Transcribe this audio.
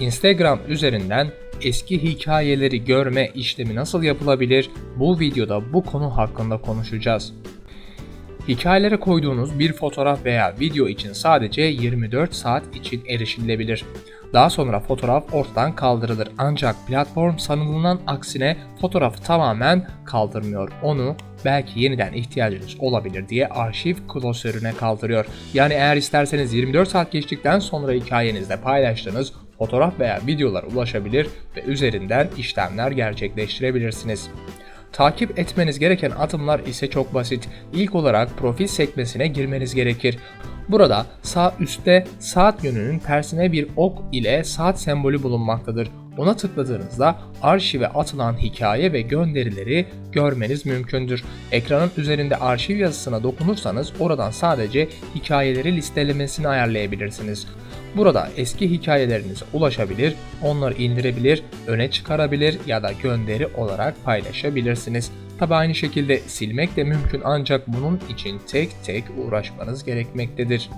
Instagram üzerinden eski hikayeleri görme işlemi nasıl yapılabilir? Bu videoda bu konu hakkında konuşacağız. Hikayelere koyduğunuz bir fotoğraf veya video için sadece 24 saat için erişilebilir. Daha sonra fotoğraf ortadan kaldırılır ancak platform sanılan aksine fotoğrafı tamamen kaldırmıyor. Onu belki yeniden ihtiyacınız olabilir diye arşiv klasörüne kaldırıyor. Yani eğer isterseniz 24 saat geçtikten sonra hikayenizde paylaştığınız fotoğraf veya videolara ulaşabilir ve üzerinden işlemler gerçekleştirebilirsiniz. Takip etmeniz gereken adımlar ise çok basit. İlk olarak profil sekmesine girmeniz gerekir. Burada sağ üstte saat yönünün tersine bir ok ile saat sembolü bulunmaktadır. Ona tıkladığınızda arşive atılan hikaye ve gönderileri görmeniz mümkündür. Ekranın üzerinde arşiv yazısına dokunursanız oradan sadece hikayeleri listelemesini ayarlayabilirsiniz. Burada eski hikayelerinize ulaşabilir, onları indirebilir, öne çıkarabilir ya da gönderi olarak paylaşabilirsiniz. Tabi aynı şekilde silmek de mümkün ancak bunun için tek tek uğraşmanız gerekmektedir.